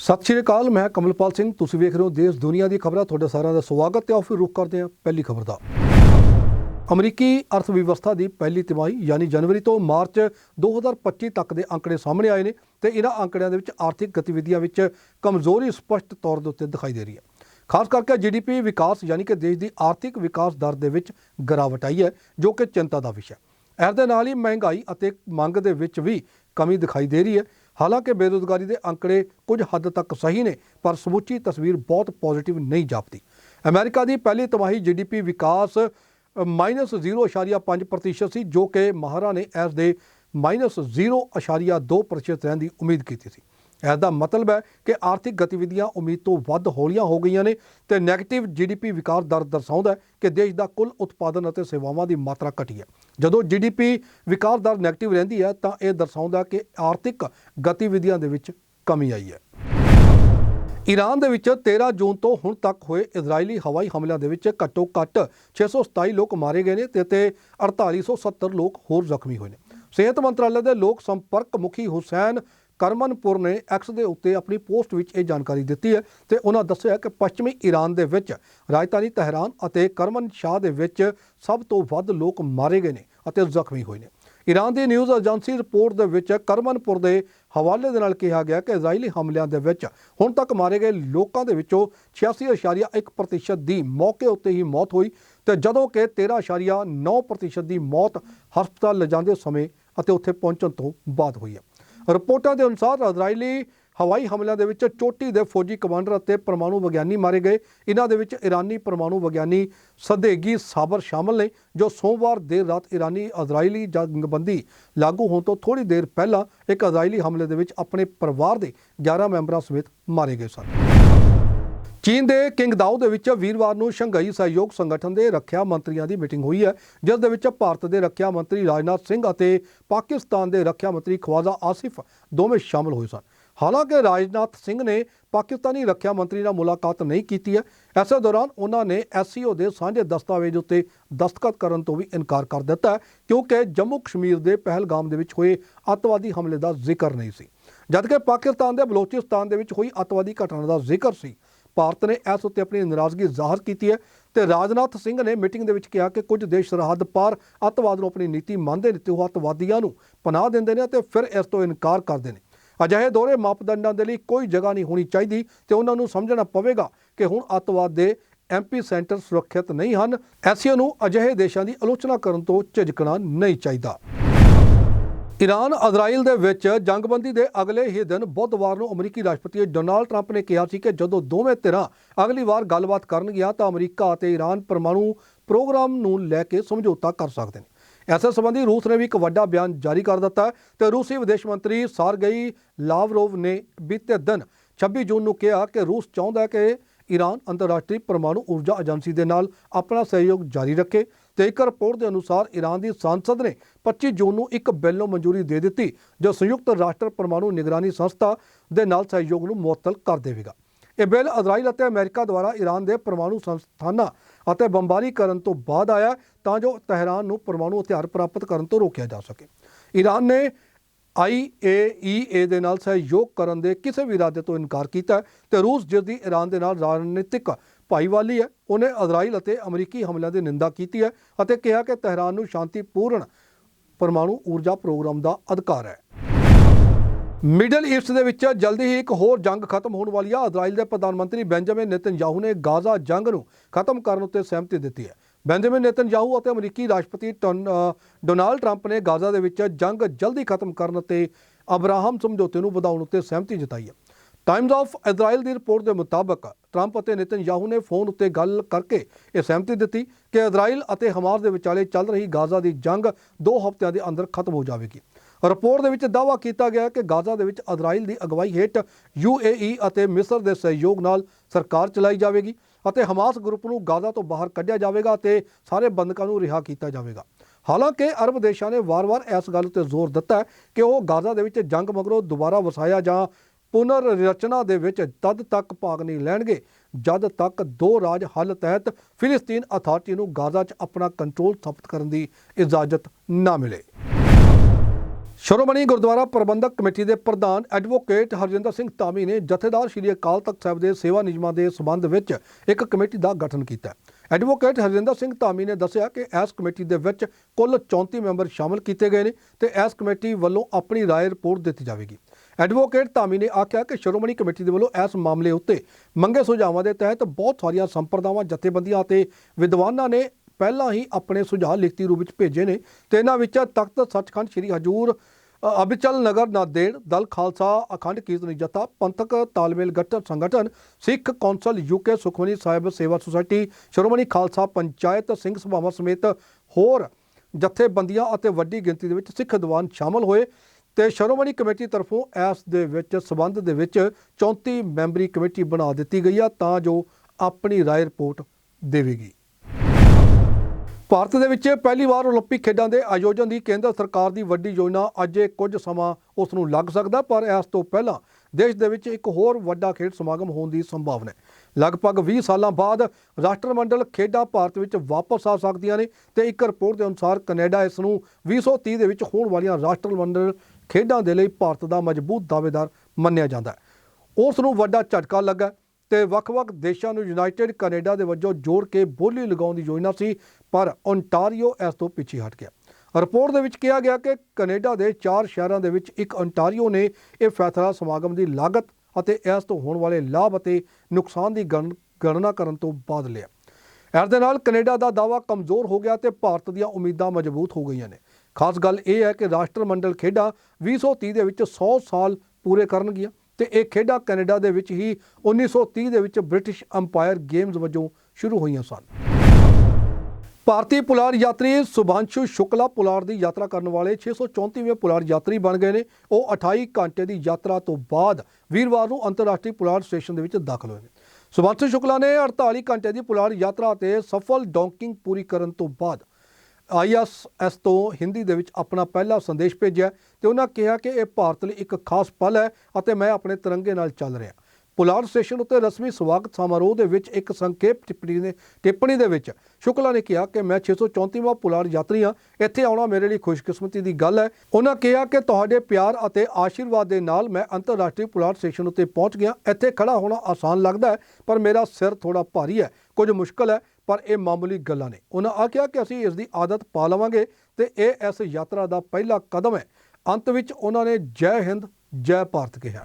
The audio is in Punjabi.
ਸਤਿ ਸ਼੍ਰੀ ਅਕਾਲ, ਮੈਂ ਕਮਲਪਾਲ ਸਿੰਘ। ਤੁਸੀਂ ਵੇਖ ਰਹੇ ਹੋ ਦੇਸ਼ ਦੁਨੀਆ ਦੀ ਖਬਰਾਂ। ਤੁਹਾਡਾ ਸਾਰਿਆਂ ਦਾ ਸਵਾਗਤ ਹੈ ਆਓ ਫਿਰ ਰੁਕ ਕਰਦੇ ਹਾਂ ਪਹਿਲੀ ਖਬਰ ਦਾ। ਅਮਰੀਕੀ ਅਰਥ ਵਿਵਸਥਾ ਦੀ ਪਹਿਲੀ ਤਿਮਾਹੀ, ਯਾਨੀ ਜਨਵਰੀ ਤੋਂ ਮਾਰਚ 2025 ਤੱਕ ਦੇ ਅੰਕੜੇ ਸਾਹਮਣੇ ਆਏ ਨੇ ਤੇ ਇਹਨਾਂ ਅੰਕੜਿਆਂ ਦੇ ਵਿੱਚ ਆਰਥਿਕ ਗਤੀਵਿਧੀਆਂ ਵਿੱਚ ਕਮਜ਼ੋਰੀ ਸਪਸ਼ਟ ਤੌਰ ਦੇ ਉੱਤੇ ਦਿਖਾਈ ਦੇ ਰਹੀ ਹੈ। ਖਾਸ ਕਰਕੇ ਜੀਡੀਪੀ ਵਿਕਾਸ, ਯਾਨੀ ਕਿ ਦੇਸ਼ ਦੀ ਆਰਥਿਕ ਵਿਕਾਸ ਦਰ ਦੇ ਵਿੱਚ ਗਿਰਾਵਟ ਆਈ ਹੈ, ਜੋ ਕਿ ਚਿੰਤਾ ਦਾ ਵਿਸ਼ਾ ਹੈ। ਇਸ ਦੇ ਨਾਲ ਹੀ ਮਹਿੰਗਾਈ ਅਤੇ ਮੰਗ ਦੇ ਵਿੱਚ ਵੀ ਕਮੀ ਦਿਖਾਈ ਦੇ ਰਹੀ ਹੈ। ਹਾਲਾਂਕਿ ਬੇਰੁਜ਼ਗਾਰੀ ਦੇ ਅੰਕੜੇ ਕੁਝ ਹੱਦ ਤੱਕ ਸਹੀ ਨੇ, ਪਰ ਸਮੁੱਚੀ ਤਸਵੀਰ ਬਹੁਤ ਪੋਜ਼ਿਟਿਵ ਨਹੀਂ ਜਾਪਦੀ। ਅਮਰੀਕਾ ਦੀ ਪਹਿਲੀ ਤਿਮਾਹੀ ਜੀਡੀਪੀ ਵਿਕਾਸ -0.5% ਸੀ, ਜੋ ਕਿ ਮਾਹਰਾਂ ਨੇ ਇਸ ਦੇ -0.2% ਰਹਿਣ ਦੀ ਉਮੀਦ ਕੀਤੀ ਸੀ। ਇਸ ਦਾ ਮਤਲਬ ਹੈ ਕਿ ਆਰਥਿਕ ਗਤੀਵਿਧੀਆਂ ਉਮੀਦ ਤੋਂ ਵੱਧ ਹੌਲੀਆਂ ਹੋ ਗਈਆਂ ਨੇ ਤੇ ਨੈਗੇਟਿਵ ਜੀਡੀਪੀ ਵਿਕਾਸ ਦਰ ਦਰਸਾਉਂਦਾ ਹੈ ਕਿ ਦੇਸ਼ ਦਾ ਕੁੱਲ ਉਤਪਾਦਨ ਅਤੇ ਸੇਵਾਵਾਂ ਦੀ ਮਾਤਰਾ ਘਟੀ ਹੈ। ਜਦੋਂ ਜੀਡੀਪੀ ਵਿਕਾਸ ਦਰ ਨੈਗੇਟਿਵ ਰਹਿੰਦੀ ਹੈ ਤਾਂ ਇਹ ਦਰਸਾਉਂਦਾ ਕਿ ਆਰਥਿਕ ਗਤੀਵਿਧੀਆਂ ਦੇ ਵਿੱਚ ਕਮੀ ਆਈ ਹੈ। ਈਰਾਨ ਦੇ ਵਿੱਚ 13 ਜੂਨ ਤੋਂ ਹੁਣ ਤੱਕ ਹੋਏ ਇਜ਼ਰਾਈਲੀ ਹਵਾਈ ਹਮਲਿਆਂ ਦੇ ਵਿੱਚ ਘੱਟੋ ਘੱਟ 627 ਲੋਕ ਮਾਰੇ ਗਏ ਨੇ ਤੇ ਤੇ 4870 ਲੋਕ ਹੋਰ ਜ਼ਖਮੀ ਹੋਏ ਨੇ। ਸਿਹਤ ਮੰਤਰਾਲੇ ਦੇ ਲੋਕ ਸੰਪਰਕ ਮੁਖੀ ਹੁਸੈਨ ਕਰਮਨਪੁਰ ਨੇ ਐਕਸ ਦੇ ਉੱਤੇ ਆਪਣੀ ਪੋਸਟ ਵਿੱਚ ਇਹ ਜਾਣਕਾਰੀ ਦਿੱਤੀ ਹੈ ਤੇ ਉਹਨਾਂ ਦੱਸਿਆ ਕਿ ਪੱਛਮੀ ਈਰਾਨ ਦੇ ਵਿੱਚ ਰਾਜਧਾਨੀ ਤਹਿਰਾਨ ਅਤੇ ਕਰਮਨ ਸ਼ਾਹ ਦੇ ਵਿੱਚ ਸਭ ਤੋਂ ਵੱਧ ਲੋਕ ਮਾਰੇ ਗਏ ਨੇ ਅਤੇ ਜ਼ਖਮੀ ਹੋਏ ਨੇ। ਈਰਾਨ ਦੀ ਨਿਊਜ਼ ਏਜੰਸੀ ਰਿਪੋਰਟ ਦੇ ਵਿੱਚ ਕਰਮਨਪੁਰ ਦੇ ਹਵਾਲੇ ਦੇ ਨਾਲ ਕਿਹਾ ਗਿਆ ਕਿ ਇਜ਼ਰਾਈਲੀ ਹਮਲਿਆਂ ਦੇ ਵਿੱਚ ਹੁਣ ਤੱਕ ਮਾਰੇ ਗਏ ਲੋਕਾਂ ਦੇ ਵਿੱਚੋਂ 86.1% ਦੀ ਮੌਕੇ ਉੱਤੇ ਹੀ ਮੌਤ ਹੋਈ ਤੇ ਜਦੋਂ ਕਿ 13.9% ਦੀ ਮੌਤ ਹਸਪਤਾਲ ਲਿਜਾਂਦੇ ਸਮੇਂ ਅਤੇ ਉੱਥੇ ਪਹੁੰਚਣ ਤੋਂ ਬਾਅਦ ਹੋਈ ਹੈ। ਰਿਪੋਰਟਾਂ ਦੇ ਅਨੁਸਾਰ ਇਜ਼ਰਾਈਲੀ ਹਵਾਈ ਹਮਲਿਆਂ ਦੇ ਵਿੱਚ ਚੋਟੀ ਦੇ ਫੌਜੀ ਕਮਾਂਡਰ ਅਤੇ ਪਰਮਾਣੂ ਵਿਗਿਆਨੀ ਮਾਰੇ ਗਏ। ਇਹਨਾਂ ਦੇ ਵਿੱਚ ਇਰਾਨੀ ਪਰਮਾਣੂ ਵਿਗਿਆਨੀ ਸਦੇਗੀ ਸਾਬਰ ਸ਼ਾਮਲ ਨੇ, ਜੋ ਸੋਮਵਾਰ ਦੇਰ ਰਾਤ ਇਰਾਨੀ ਇਜ਼ਰਾਈਲੀ ਜੰਗਬੰਦੀ ਲਾਗੂ ਹੋਣ ਤੋਂ ਥੋੜੀ ਦੇਰ ਪਹਿਲਾਂ ਇੱਕ ਇਜ਼ਰਾਈਲੀ ਹਮਲੇ ਦੇ ਵਿੱਚ ਆਪਣੇ ਪਰਿਵਾਰ ਦੇ 11 ਮੈਂਬਰਾਂ ਸਮੇਤ ਮਾਰੇ ਗਏ ਸਨ। ਚੀਨ ਦੇ ਕਿੰਗਦਾਓ ਦੇ ਵਿੱਚ ਵੀਰਵਾਰ ਨੂੰ ਸ਼ੰਘਾਈ ਸਹਿਯੋਗ ਸੰਗਠਨ ਦੇ ਰੱਖਿਆ ਮੰਤਰੀਆਂ ਦੀ ਮੀਟਿੰਗ ਹੋਈ ਹੈ, ਜਿਸ ਦੇ ਵਿੱਚ ਭਾਰਤ ਦੇ ਰੱਖਿਆ ਮੰਤਰੀ ਰਾਜਨਾਥ ਸਿੰਘ ਅਤੇ ਪਾਕਿਸਤਾਨ ਦੇ ਰੱਖਿਆ ਮੰਤਰੀ ਖਵਾਜਾ ਆਸਿਫ ਦੋਵੇਂ ਸ਼ਾਮਲ ਹੋਏ ਸਨ। ਹਾਲਾਂਕਿ ਰਾਜਨਾਥ ਸਿੰਘ ਨੇ ਪਾਕਿਸਤਾਨੀ ਰੱਖਿਆ ਮੰਤਰੀ ਨਾਲ ਮੁਲਾਕਾਤ ਨਹੀਂ ਕੀਤੀ ਹੈ। ਐਸੇ ਦੌਰਾਨ ਉਹਨਾਂ ਨੇ ਐਸਸੀਓ ਦੇ ਸਾਂਝੇ ਦਸਤਾਵੇਜ਼ ਉੱਤੇ ਦਸਤਖਤ ਕਰਨ ਤੋਂ ਵੀ ਇਨਕਾਰ ਕਰ ਦਿੱਤਾ ਕਿਉਂਕਿ ਜੰਮੂ ਕਸ਼ਮੀਰ ਦੇ ਪਹਿਲਗਾਮ ਦੇ ਵਿੱਚ ਹੋਏ ਅੱਤਵਾਦੀ ਹਮਲੇ ਦਾ ਜ਼ਿਕਰ ਨਹੀਂ ਸੀ। ਜਦਕਿ ਪਾਕਿਸਤਾਨ ਦੇ ਬਲੋਚਿਸਤਾਨ ਦੇ ਵਿੱਚ ਹੋਈ ਅੱਤਵਾਦੀ ਘਟਨਾ ਦਾ ਜ਼ਿਕਰ ਸੀ ਭਾਰਤ ਨੇ ਇਸ ਉੱਤੇ ਆਪਣੀ ਨਾਰਾਜ਼ਗੀ ਜ਼ਾਹਰ ਕੀਤੀ ਹੈ ਤੇ ਰਾਜਨਾਥ ਸਿੰਘ ਨੇ ਮੀਟਿੰਗ ਦੇ ਵਿੱਚ ਕਿਹਾ ਕਿ ਕੁਝ ਦੇਸ਼ ਸਰਹੱਦ ਪਾਰ ਅੱਤਵਾਦ ਨੂੰ ਆਪਣੀ ਨੀਤੀ ਮੰਨਦੇ ਨੇ ਤੇ ਉਹ ਅੱਤਵਾਦੀਆਂ ਨੂੰ ਪਨਾਹ ਦਿੰਦੇ ਨੇ ਅਤੇ ਫਿਰ ਇਸ ਤੋਂ ਇਨਕਾਰ ਕਰਦੇ ਨੇ। ਅਜਿਹੇ ਦੋਹਰੇ ਮਾਪਦੰਡਾਂ ਦੇ ਲਈ ਕੋਈ ਜਗ੍ਹਾ ਨਹੀਂ ਹੋਣੀ ਚਾਹੀਦੀ ਤੇ ਉਹਨਾਂ ਨੂੰ ਸਮਝਣਾ ਪਵੇਗਾ ਕਿ ਹੁਣ ਅੱਤਵਾਦ ਦੇ ਐਮਪੀ ਸੈਂਟਰ ਸੁਰੱਖਿਅਤ ਨਹੀਂ ਹਨ। ਐਸੀਓ ਨੂੰ ਅਜਿਹੇ ਦੇਸ਼ਾਂ ਦੀ ਆਲੋਚਨਾ ਕਰਨ ਤੋਂ ਝਿਜਕਣਾ ਨਹੀਂ ਚਾਹੀਦਾ। ਈਰਾਨ ਇਜ਼ਰਾਈਲ ਦੇ ਵਿੱਚ ਜੰਗਬੰਦੀ ਦੇ ਅਗਲੇ ਹੀ ਦਿਨ ਬੁੱਧਵਾਰ ਨੂੰ ਅਮਰੀਕੀ ਰਾਸ਼ਟਰਪਤੀ ਡੋਨਾਲਡ ਟਰੰਪ ਨੇ ਕਿਹਾ ਸੀ ਕਿ ਜਦੋਂ ਦੋਵੇਂ ਧਿਰਾਂ ਅਗਲੀ ਵਾਰ ਗੱਲਬਾਤ ਕਰਨਗੀਆਂ ਤਾਂ ਅਮਰੀਕਾ ਅਤੇ ਈਰਾਨ ਪਰਮਾਣੂ ਪ੍ਰੋਗਰਾਮ ਨੂੰ ਲੈ ਕੇ ਸਮਝੌਤਾ ਕਰ ਸਕਦੇ ਨੇ। ਐਸੇ ਸੰਬੰਧੀ ਰੂਸ ਨੇ ਵੀ ਇੱਕ ਵੱਡਾ ਬਿਆਨ ਜਾਰੀ ਕਰ ਦਿੱਤਾ ਹੈ ਤੇ ਰੂਸੀ ਵਿਦੇਸ਼ ਮੰਤਰੀ ਸਾਰਗਈ ਲਾਵਰੋਵ ਨੇ ਬੀਤੇ ਦਿਨ 26 ਜੂਨ ਨੂੰ ਕਿਹਾ ਕਿ ਰੂਸ ਚਾਹੁੰਦਾ ਹੈ ਕਿ ਈਰਾਨ ਅੰਤਰਰਾਸ਼ਟਰੀ ਪਰਮਾਣੂ ਊਰਜਾ ਏਜੰਸੀ ਦੇ ਨਾਲ ਆਪਣਾ ਸਹਿਯੋਗ ਜਾਰੀ ਰੱਖੇ। ਤੇ ਇੱਕ ਰਿਪੋਰਟ ਦੇ ਅਨੁਸਾਰ ਈਰਾਨ ਦੀ ਸੰਸਦ ਨੇ 25 ਜੂਨ ਨੂੰ ਇੱਕ ਬਿੱਲ ਨੂੰ ਮਨਜ਼ੂਰੀ ਦੇ ਦਿੱਤੀ, ਜੋ ਸੰਯੁਕਤ ਰਾਸ਼ਟਰ ਪਰਮਾਣੂ ਨਿਗਰਾਨੀ ਸੰਸਥਾ ਦੇ ਨਾਲ ਸਹਿਯੋਗ ਨੂੰ ਮੁਅੱਤਲ ਕਰ ਦੇਵੇਗਾ। ਇਹ ਬਿੱਲ ਇਜ਼ਰਾਈਲ ਅਤੇ ਅਮਰੀਕਾ ਦੁਆਰਾ ਈਰਾਨ ਦੇ ਪਰਮਾਣੂ ਸੰਸਥਾਨਾਂ ਅਤੇ ਬੰਬਾਰੀ ਕਰਨ ਤੋਂ ਬਾਅਦ ਆਇਆ ਤਾਂ ਜੋ ਤਹਿਰਾਨ ਨੂੰ ਪਰਮਾਣੂ ਹਥਿਆਰ ਪ੍ਰਾਪਤ ਕਰਨ ਤੋਂ ਰੋਕਿਆ ਜਾ ਸਕੇ। ਈਰਾਨ ਨੇ ਆਈਏਈਏ ਦੇ ਨਾਲ ਸਹਿਯੋਗ ਕਰਨ ਦੇ ਕਿਸੇ ਵੀ ਇਰਾਦੇ ਤੋਂ ਇਨਕਾਰ ਕੀਤਾ ਹੈ ਤੇ ਰੂਸ ਜਿਸ ਦੀ ਈਰਾਨ ਦੇ ਨਾਲ ਰਾਜਨੀਤਿਕ ਭਾਈਵਾਲੀ ਹੈ। ਉਹਨੇ ਇਜ਼ਰਾਈਲ ਅਤੇ ਅਮਰੀਕੀ ਹਮਲਿਆਂ ਦੀ ਨਿੰਦਾ ਕੀਤੀ ਹੈ ਅਤੇ ਕਿਹਾ ਕਿ ਤਹਿਰਾਨ ਨੂੰ ਸ਼ਾਂਤੀਪੂਰਨ ਪਰਮਾਣੂ ਊਰਜਾ ਪ੍ਰੋਗਰਾਮ ਦਾ ਅਧਿਕਾਰ ਹੈ। ਮਿਡਲ ਈਸਟ ਦੇ ਵਿੱਚ ਜਲਦੀ ਹੀ ਇੱਕ ਹੋਰ ਜੰਗ ਖਤਮ ਹੋਣ ਵਾਲੀ ਆ। ਇਜ਼ਰਾਈਲ ਦੇ ਪ੍ਰਧਾਨ ਮੰਤਰੀ ਬੈਂਜਾਮਿਨ ਨੇਤਨਯਾਹੂ ਨੇ ਗਾਜ਼ਾ ਜੰਗ ਨੂੰ ਖਤਮ ਕਰਨ ਉੱਤੇ ਸਹਿਮਤੀ ਦਿੱਤੀ ਹੈ। ਬੈਂਜਾਮਿਨ ਨੇਤਨਯਾਹੂ ਅਤੇ ਅਮਰੀਕੀ ਰਾਸ਼ਟਰਪਤੀ ਟਨ- ਡੋਨਾਲਡ ਟਰੰਪ ਨੇ ਗਾਜ਼ਾ ਦੇ ਵਿੱਚ ਜੰਗ ਜਲਦੀ ਖਤਮ ਕਰਨ ਅਤੇ ਅਬਰਾਹਮ ਸਮਝੌਤੇ ਨੂੰ ਵਧਾਉਣ ਉੱਤੇ ਸਹਿਮਤੀ ਜਤਾਈ ਹੈ। ਟਾਈਮਜ਼ ਆਫ ਇਜ਼ਰਾਈਲ ਦੀ ਰਿਪੋਰਟ ਦੇ ਮੁਤਾਬਕ ਟਰੰਪ ਅਤੇ ਨੇਤਨਯਾਹੂ ਨੇ ਫੋਨ ਉੱਤੇ ਗੱਲ ਕਰਕੇ ਇਹ ਸਹਿਮਤੀ ਦਿੱਤੀ ਕਿ ਇਜ਼ਰਾਈਲ ਅਤੇ ਹਮਾਸ ਦੇ ਵਿਚਾਲੇ ਚੱਲ ਰਹੀ ਗਾਜ਼ਾ ਦੀ ਜੰਗ 2 ਹਫ਼ਤਿਆਂ ਦੇ ਅੰਦਰ ਖਤਮ ਹੋ ਜਾਵੇਗੀ। ਰਿਪੋਰਟ ਦੇ ਵਿੱਚ ਦਾਅਵਾ ਕੀਤਾ ਗਿਆ ਕਿ ਗਾਜ਼ਾ ਦੇ ਵਿੱਚ ਇਜ਼ਰਾਈਲ ਦੀ ਅਗਵਾਈ ਹੇਠ ਯੂਏਈ ਅਤੇ ਮਿਸਰ ਦੇ ਸਹਿਯੋਗ ਨਾਲ ਸਰਕਾਰ ਚਲਾਈ ਜਾਵੇਗੀ ਅਤੇ ਹਮਾਸ ਗਰੁੱਪ ਨੂੰ ਗਾਜ਼ਾ ਤੋਂ ਬਾਹਰ ਕੱਢਿਆ ਜਾਵੇਗਾ ਅਤੇ ਸਾਰੇ ਬੰਦਕਾਂ ਨੂੰ ਰਿਹਾ ਕੀਤਾ ਜਾਵੇਗਾ। ਹਾਲਾਂਕਿ ਅਰਬ ਦੇਸ਼ਾਂ ਨੇ ਵਾਰ-ਵਾਰ ਇਸ ਗੱਲ ਉੱਤੇ ਜ਼ੋਰ ਦਿੱਤਾ ਕਿ ਉਹ ਗਾਜ਼ਾ ਦੇ ਵਿੱਚ ਜੰਗ ਮਗਰੋਂ ਦੁਬਾਰਾ ਵਸਾਇਆ ਜਾਂ ਪੁਨਰ ਰਚਨਾ ਦੇ ਵਿੱਚ ਤਦ ਤੱਕ ਭਾਗ ਨਹੀਂ ਲੈਣਗੇ, ਜਦ ਤੱਕ ਦੋ ਰਾਜ ਹੱਲ ਤਹਿਤ ਫਿਲਸਤੀਨ ਅਥਾਰਟੀ ਨੂੰ ਗਾਜ਼ਾ 'ਚ ਆਪਣਾ ਕੰਟਰੋਲ ਸਥਾਪਿਤ ਕਰਨ ਦੀ ਇਜਾਜ਼ਤ ਨਾ ਮਿਲੇ। ਸ਼੍ਰੋਮਣੀ ਗੁਰਦੁਆਰਾ ਪ੍ਰਬੰਧਕ ਕਮੇਟੀ ਦੇ ਪ੍ਰਧਾਨ ਐਡਵੋਕੇਟ ਹਰਜਿੰਦਰ ਸਿੰਘ ਧਾਮੀ ਨੇ ਜਥੇਦਾਰ ਸ਼੍ਰੀ ਅਕਾਲ ਤਖਤ ਸਾਹਿਬ ਦੇ ਸੇਵਾ ਨਿਯਮਾਂ ਦੇ ਸਬੰਧ ਵਿੱਚ ਇੱਕ ਕਮੇਟੀ ਦਾ ਗਠਨ ਕੀਤਾ। ਐਡਵੋਕੇਟ ਹਰਜਿੰਦਰ ਸਿੰਘ ਧਾਮੀ ਨੇ ਦੱਸਿਆ ਕਿ ਇਸ ਕਮੇਟੀ ਦੇ ਵਿੱਚ ਕੁੱਲ 34 ਮੈਂਬਰ ਸ਼ਾਮਲ ਕੀਤੇ ਗਏ ਨੇ ਤੇ ਇਸ ਕਮੇਟੀ ਵੱਲੋਂ ਆਪਣੀ ਰਾਏ ਰਿਪੋਰਟ ਦਿੱਤੀ ਜਾਵੇਗੀ। ਐਡਵੋਕੇਟ ਧਾਮੀ ਨੇ ਆਖਿਆ ਕਿ ਸ਼੍ਰੋਮਣੀ ਕਮੇਟੀ ਦੇ ਵੱਲੋਂ ਇਸ ਮਾਮਲੇ ਉੱਤੇ ਮੰਗੇ ਸੁਝਾਵਾਂ ਦੇ ਤਹਿਤ ਬਹੁਤ ਸਾਰੀਆਂ ਸੰਪਰਦਾਵਾਂ ਜਥੇਬੰਦੀਆਂ ਅਤੇ ਵਿਦਵਾਨਾਂ ਨੇ ਪਹਿਲਾਂ ਹੀ ਆਪਣੇ ਸੁਝਾਅ ਲਿਖਤੀ ਰੂਪ ਵਿੱਚ ਭੇਜੇ ਨੇ ਤੇ ਇਹਨਾਂ ਵਿੱਚ ਤਖਤ ਸੱਚਖੰਡ ਸ੍ਰੀ ਹਜੂਰ ਅ, ਅਬਚਲ ਨਗਰ ਨਾਂਦੇੜ ਦਲ ਖਾਲਸਾ ਅਖੰਡ ਕੀਰਤਨੀ ਜਥਾ ਪੰਥਕ ਤਾਲਮੇਲ ਗੱਠ ਸੰਗਠਨ Sikh council UK Sukhmani Sahib Sewa society Shiromani Khalsa Panchayat Singh ਸਭਾਵਾਂ ਸਮੇਤ ਹੋਰ ਜਥੇਬੰਦੀਆਂ ਅਤੇ ਵੱਡੀ ਗਿਣਤੀ ਦੇ ਵਿੱਚ ਸਿੱਖ ਦੀਵਾਨ ਸ਼ਾਮਲ ਹੋਏ। ਤੇ ਸ਼੍ਰੋਮਣੀ ਕਮੇਟੀ ਤਰਫੋਂ ਇਸ ਦੇ ਵਿੱਚ ਸਬੰਧ ਦੇ ਵਿੱਚ 34 ਮੈਂਬਰੀ ਕਮੇਟੀ ਬਣਾ ਦਿੱਤੀ ਗਈ ਆ ਤਾਂ ਜੋ ਆਪਣੀ ਰਾਏ ਰਿਪੋਰਟ ਦੇਵੇਗੀ ਭਾਰਤ ਦੇ ਵਿੱਚ ਪਹਿਲੀ ਵਾਰ 올림픽 ਖੇਡਾਂ ਦੇ ਆਯੋਜਨ ਦੀ ਕੇਂਦਰ ਸਰਕਾਰ ਦੀ ਵੱਡੀ ਯੋਜਨਾ ਅਜੇ ਕੁਝ ਸਮਾਂ ਉਸ ਨੂੰ ਲੱਗ ਸਕਦਾ ਪਰ ਇਸ ਤੋਂ ਪਹਿਲਾਂ ਦੇਸ਼ ਦੇ ਵਿੱਚ ਇੱਕ ਹੋਰ ਵੱਡਾ ਖੇਡ ਸਮਾਗਮ ਹੋਣ ਦੀ ਸੰਭਾਵਨਾ ਹੈ ਲਗਭਗ 20 ਸਾਲਾਂ ਬਾਅਦ ਰਾਸ਼ਟਰਮੰਡਲ ਖੇਡਾਂ ਭਾਰਤ ਵਿੱਚ ਵਾਪਸ ਆ ਸਕਦੀਆਂ ਨੇ ਤੇ ਇੱਕ ਰਿਪੋਰਟ ਦੇ ਅਨੁਸਾਰ ਕੈਨੇਡਾ ਇਸ ਨੂੰ 2030 ਦੇ ਵਿੱਚ ਹੋਣ ਵਾਲੀਆਂ ਰਾਸ਼ਟਰਮੰਡਲ ਖੇਡਾਂ ਦੇ ਲਈ ਭਾਰਤ ਦਾ ਮਜ਼ਬੂਤ ਦਾਅਵੇਦਾਰ ਮੰਨਿਆ ਜਾਂਦਾ ਹੈ। ਉਸ ਨੂੰ ਵੱਡਾ ਝਟਕਾ ਲੱਗਾ ਤੇ ਵੱਖ-ਵੱਖ ਦੇਸ਼ਾਂ ਨੂੰ ਯੂਨਾਈਟਿਡ ਕੈਨੇਡਾ ਦੇ ਵਜੋਂ ਜੋੜ ਕੇ ਬੋਲੀ ਲਗਾਉਣ ਦੀ ਯੋਜਨਾ ਸੀ, ਪਰ ਓਨਟਾਰੀਓ ਇਸ ਤੋਂ ਪਿੱਛੇ ਹਟ ਗਿਆ। ਰਿਪੋਰਟ ਦੇ ਵਿੱਚ ਕਿਹਾ ਗਿਆ ਕਿ ਕੈਨੇਡਾ ਦੇ ਚਾਰ ਸ਼ਹਿਰਾਂ ਦੇ ਵਿੱਚ ਇੱਕ ਓਨਟਾਰੀਓ ਨੇ ਇਹ ਫੈਸਲਾ ਸਮਾਗਮ ਦੀ ਲਾਗਤ ਅਤੇ ਇਸ ਤੋਂ ਹੋਣ ਵਾਲੇ ਲਾਭ ਅਤੇ ਨੁਕਸਾਨ ਦੀ ਗਣ- ਗਣਨਾ ਕਰਨ ਤੋਂ ਬਾਅਦ ਲਿਆ। ਇਸ ਦੇ ਨਾਲ ਕੈਨੇਡਾ ਦਾ ਦਾਅਵਾ ਕਮਜ਼ੋਰ ਹੋ ਗਿਆ ਤੇ ਭਾਰਤ ਦੀਆਂ ਉਮੀਦਾਂ ਮਜ਼ਬੂਤ ਹੋ ਗਈਆਂ ਨੇ। ਖਾਸ ਗੱਲ ਇਹ ਹੈ ਕਿ ਰਾਸ਼ਟਰਮੰਡਲ ਖੇਡਾਂ 2030 ਦੇ ਵਿੱਚ 100 ਸਾਲ ਪੂਰੇ ਕਰਨਗੀਆਂ ਤੇ ਇਹ ਖੇਡਾਂ ਕੈਨੇਡਾ ਦੇ ਵਿੱਚ ਹੀ 1930 ਦੇ ਵਿੱਚ ਬ੍ਰਿਟਿਸ਼ ਅੰਪਾਇਰ ਗੇਮਜ਼ ਵਜੋਂ ਸ਼ੁਰੂ ਹੋਈਆਂ ਸਨ। ਭਾਰਤੀ ਪੁਲਾੜ ਯਾਤਰੀ ਸੁਭਾਂਸ਼ੂ ਸ਼ੁਕਲਾ ਪੁਲਾੜ ਦੀ ਯਾਤਰਾ ਕਰਨ ਵਾਲੇ 634ਵੇਂ ਪੁਲਾੜ ਯਾਤਰੀ ਬਣ ਗਏ ਨੇ। ਉਹ 28 ਘੰਟੇ ਦੀ ਯਾਤਰਾ ਤੋਂ ਬਾਅਦ ਵੀਰਵਾਰ ਨੂੰ ਅੰਤਰਰਾਸ਼ਟਰੀ ਪੁਲਾੜ ਸਟੇਸ਼ਨ ਦੇ ਵਿੱਚ ਦਾਖਲ ਹੋਏ ਨੇ। ਸੁਭਾਂਸ਼ੂ ਸ਼ੁਕਲਾ ਨੇ 48 ਘੰਟੇ ਦੀ ਪੁਲਾੜ ਯਾਤਰਾ ਤੇ ਸਫਲ ਡੌਂਕਿੰਗ ਪੂਰੀ ਕਰਨ ਤੋਂ ਬਾਅਦ ਆਈਐਸਐਸ ਤੋਂ ਹਿੰਦੀ ਦੇ ਵਿੱਚ ਆਪਣਾ ਪਹਿਲਾ ਸੰਦੇਸ਼ ਭੇਜਿਆ ਤੇ ਉਹਨਾਂ ਕਿਹਾ ਕਿ ਇਹ ਭਾਰਤ ਲਈ ਇੱਕ ਖਾਸ ਪਲ ਹੈ ਅਤੇ ਮੈਂ ਆਪਣੇ ਤਿਰੰਗੇ ਨਾਲ ਚੱਲ ਰਿਹਾ। ਪੁਲਾੜ ਸਟੇਸ਼ਨ ਉੱਤੇ ਰਸਮੀ ਸਵਾਗਤ ਸਮਾਰੋਹ ਦੇ ਵਿੱਚ ਇੱਕ ਸੰਖੇਪ ਟਿੱਪਣੀ ਨੇ ਟਿੱਪਣੀ ਦੇ ਵਿੱਚ ਸ਼ੁਕਲਾ ਨੇ ਕਿਹਾ ਕਿ ਮੈਂ 634ਵਾਂ ਪੁਲਾੜ ਯਾਤਰੀ ਹਾਂ, ਇੱਥੇ ਆਉਣਾ ਮੇਰੇ ਲਈ ਖੁਸ਼ਕਿਸਮਤੀ ਦੀ ਗੱਲ ਹੈ। ਉਹਨਾਂ ਕਿਹਾ ਕਿ ਤੁਹਾਡੇ ਪਿਆਰ ਅਤੇ ਆਸ਼ੀਰਵਾਦ ਦੇ ਨਾਲ ਮੈਂ ਅੰਤਰਰਾਸ਼ਟਰੀ ਪੁਲਾੜ ਸਟੇਸ਼ਨ ਉੱਤੇ ਪਹੁੰਚ ਗਿਆ। ਇੱਥੇ ਖੜਾ ਹੋਣਾ ਆਸਾਨ ਲੱਗਦਾ ਹੈ, ਪਰ ਮੇਰਾ ਸਿਰ ਥੋੜਾ ਭਾਰੀ ਹੈ, ਕੁਝ ਮੁਸ਼ਕਲ ਹੈ, ਪਰ ਇਹ ਮਾਮੂਲੀ ਗੱਲਾਂ ਨੇ। ਉਹਨਾਂ ਆਖਿਆ ਕਿ ਅਸੀਂ ਇਸ ਦੀ ਆਦਤ ਪਾ ਲਵਾਂਗੇ ਤੇ ਇਹ ਇਸ ਯਾਤਰਾ ਦਾ ਪਹਿਲਾ ਕਦਮ ਹੈ। ਅੰਤ ਵਿੱਚ ਉਹਨਾਂ ਨੇ ਜੈ ਹਿੰਦ, ਜੈ ਭਾਰਤ ਕਿਹਾ।